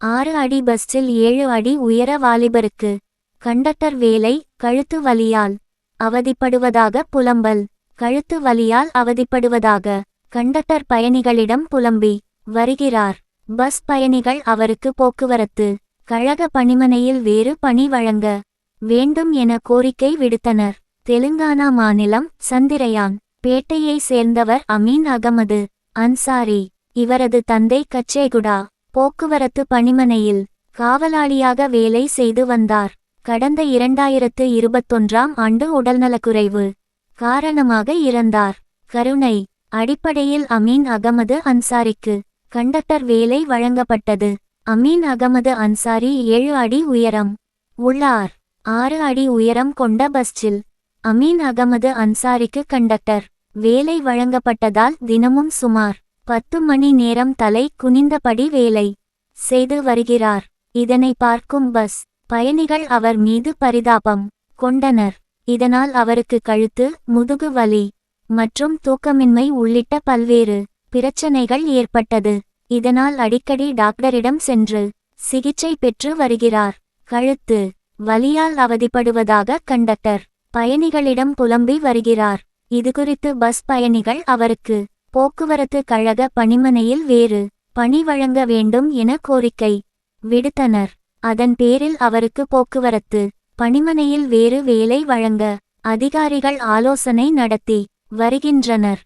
ஆறு அடி பஸ்ஸில் ஏழு அடி உயர வாலிபருக்கு. கண்டக்டர் வேலை கழுத்து வலியால் அவதிப்படுவதாக புலம்பல். கழுத்து வலியால் அவதிப்படுவதாக கண்டக்டர் பயணிகளிடம் புலம்பி. வருகிறார். பஸ் பயணிகள் அவருக்கு போக்குவரத்து கழக பணிமனையில் வேறு பணி வழங்க வேண்டும் என கோரிக்கை விடுத்தனர். தெலுங்கானா மாநிலம் சந்திரயான் பேட்டையை சேர்ந்தவர் அமீன் அகமது அன்சாரி. இவரது தந்தை கச்சேகுடா. போக்குவரத்து பணிமனையில் காவலாளியாக வேலை செய்து வந்தார். கடந்த இரண்டாயிரத்து இருபத்தொன்றாம் ஆண்டு உடல்நலக்குறைவு காரணமாக இறந்தார். கருணை அடிப்படையில் அமீன் அகமது அன்சாரிக்கு கண்டக்டர் வேலை வழங்கப்பட்டது. அமீன் அகமது அன்சாரி ஏழு அடி உயரம் உள்ளார். ஆறு அடி உயரம் கொண்ட பஸ்ஸில் அமீன் அகமது அன்சாரிக்கு கண்டக்டர் வேலை வழங்கப்பட்டதால் தினமும் சுமார் பத்து மணி நேரம் தலை குனிந்தபடி வேலை செய்து வருகிறார். இதனை பார்க்கும் பஸ் பயணிகள் அவர் மீது பரிதாபம் கொண்டனர். இதனால் அவருக்கு கழுத்து முதுகு வலி மற்றும் தூக்கமின்மை உள்ளிட்ட பல்வேறு பிரச்சனைகள் ஏற்பட்டது. இதனால் அடிக்கடி டாக்டரிடம் சென்று சிகிச்சை பெற்று வருகிறார். கழுத்து வலியால் அவதிப்படுவதாக கண்டக்டர் பயணிகளிடம் புலம்பி வருகிறார். இதுகுறித்து பஸ் பயணிகள் அவருக்கு போக்குவரத்து கழக பணிமனையில் வேறு பணி வழங்க வேண்டும் என கோரிக்கை விடுத்தனர். அதன் பேரில் அவருக்கு போக்குவரத்து பணிமனையில் வேறு வேலை வழங்க அதிகாரிகள் ஆலோசனை நடத்தி வருகின்றனர்.